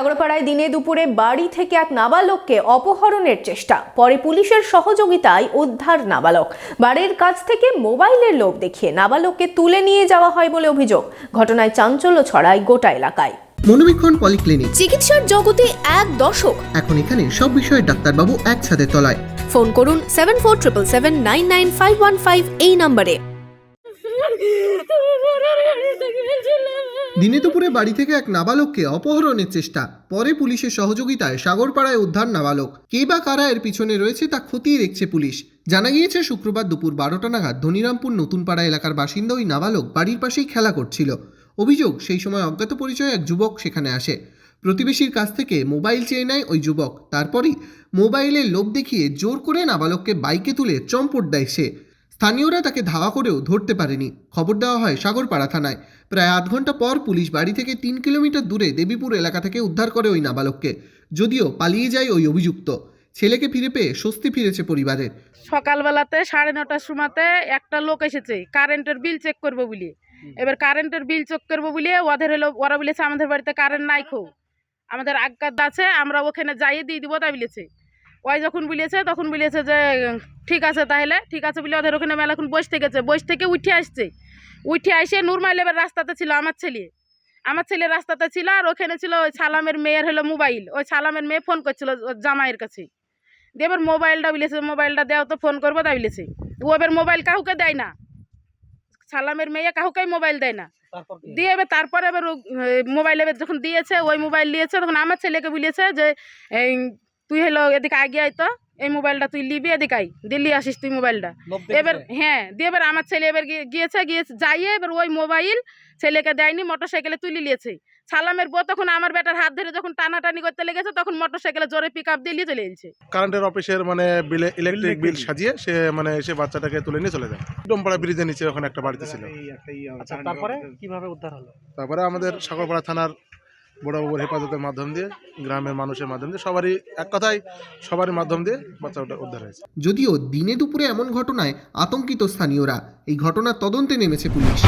সাগরপাড়ায় দিনে দুপুরে বাড়ি থেকে এক নাবালককে অপহরণের চেষ্টা। পরে পুলিশের সহযোগিতায় উদ্ধার নাবালক। বাড়ির কাছ থেকে মোবাইলের লোভ দেখিয়ে নাবালককে তুলে নিয়ে যাওয়া হয় বলে অভিযোগ। ঘটনায় চাঞ্চল্য ছড়ায় গোটা এলাকায়। মনোবীক্ষণ পলিক্লিনিক। চিকিৎসার জগতে এক দশক। এখন এখানে সব বিষয়ে ডাক্তারবাবু একসাথে তলায়। ফোন করুন seven four triple seven nine nine five one five এই নম্বরে। দিনে দুপুরে বাড়ি থেকে এক নাবালককে অপহরণের চেষ্টা। পরে পুলিশের সহযোগিতায় সাগরপাড়ায় উদ্ধার নাবালক। কে বা কারা এর পিছনে রয়েছে তা খতিয়ে দেখছে পুলিশ। জানা গিয়েছে, শুক্রবার দুপুর বারোটা নাগাদ ধনিরামপুর নতুনপাড়া এলাকার বাসিন্দা ওই নাবালক বাড়ির পাশেই খেলা করছিল। অভিযোগ, সেই সময় অজ্ঞাত পরিচয় এক যুবক সেখানে আসে। প্রতিবেশীর কাছ থেকে মোবাইল চেয়ে নেয় ওই যুবক। তারপরই মোবাইলের লোভ দেখিয়ে জোর করে নাবালককে বাইকে তুলে চম্পট দেয় সে। স্থানীয়রা তাকে ধাওয়া করেও ধরতে পারেনি। খবর দেওয়া হয় সাগরপাড়া থানায়। প্রায় আধ ঘণ্টা পর পুলিশ বাড়ি থেকে তিন কিলোমিটার দূরে দেবীপুর এলাকা থেকে উদ্ধার করে ওই নাবালককে। যদিও পালিয়ে যায় ওই অভিযুক্ত। ছেলেকে ফিরে পেয়ে স্বস্তি ফিরেছে পরিবারের সকালবেলাতে সাড়ে নটার সময়তে একটা লোক এসেছে, কারেন্টের বিল চেক করব বলে। এবার কারেন্টের বিল চেক করব বলে ওদের হলো, ওরা বলেছে আমাদের বাড়িতে কারেন্ট নাই খো আমাদের আজ্ঞাত আছে, আমরা ওখানে যাইয়ে দিয়ে দিব তাই বলেছে। ওই যখন বলেছে তখন বলেছে যে ঠিক আছে তাহলে ঠিক আছে বলে ওদের ওখানে মেলা এখন বসে থেকেছে বসে থেকে উঠে আসছে। উঠে আসে নুরমাইল এবার রাস্তাতে ছিল আমার ছেলে। আমার ছেলে রাস্তাতে ছিল আর ওখানে ছিল ওই সালামের মেয়ের হলো মোবাইল। ওই সালামের মেয়ে ফোন করছিল জামাইয়ের কাছে। দিয়ে এবার মোবাইলটা বলেছে মোবাইলটা দেও তো ফোন করব তাই বলেছে। ও এবার মোবাইল কাউকে দেয় না। সালামের মেয়ে কাউকেই মোবাইল দেয় না। দিয়ে এবার তারপরে এবার মোবাইল এবার যখন দিয়েছে ওই মোবাইল নিয়েছে তখন আমার ছেলেকে বলেছে যে তুই হলো এদিকে আগে আয় তো এই মোবাইলটা তুই লিবি এদিকে আই দিল্লি আসিস তুই মোবাইলটা। এবার হ্যাঁ দিয়ে এবার আমার ছেলে এবার গিয়েছে গিয়েছে যাইয়ে এবার ওই মোবাইল ছেলেকে দেয়নি মোটর সাইকেলে তুলে নিয়েছে। সালামের বউ তখন আমার বেটার হাত ধরে যখন টানাটানি করতে লেগেছে তখন মোটর সাইকেলে জোরে পিক আপ দিয়ে চলে এসেছে। কারেন্টের অফিসের মানে বিলে ইলেকট্রিক বিল সাজিয়ে সে মানে এসে বাচ্চাটাকে তুলে নিয়ে চলে যায়। ডোমপাড়া ব্রিজের নিচে ওখানে একটা বাড়িতে ছিল। আচ্ছা তারপরে কীভাবে উদ্ধার হলো? তারপরে আমাদের সাগরপাড়া থানার বড়বাবুর হেফাজতের মাধ্যম দিয়ে, গ্রামের মানুষের মাধ্যম দিয়ে, সবারই এক কথায় সবারই মাধ্যম দিয়ে বাচ্চাটা উদ্ধার হয়েছে। যদিও দিনে দুপুরে এমন ঘটনায় আতঙ্কিত স্থানীয়রা, এই ঘটনার তদন্তে নেমেছে পুলিশ।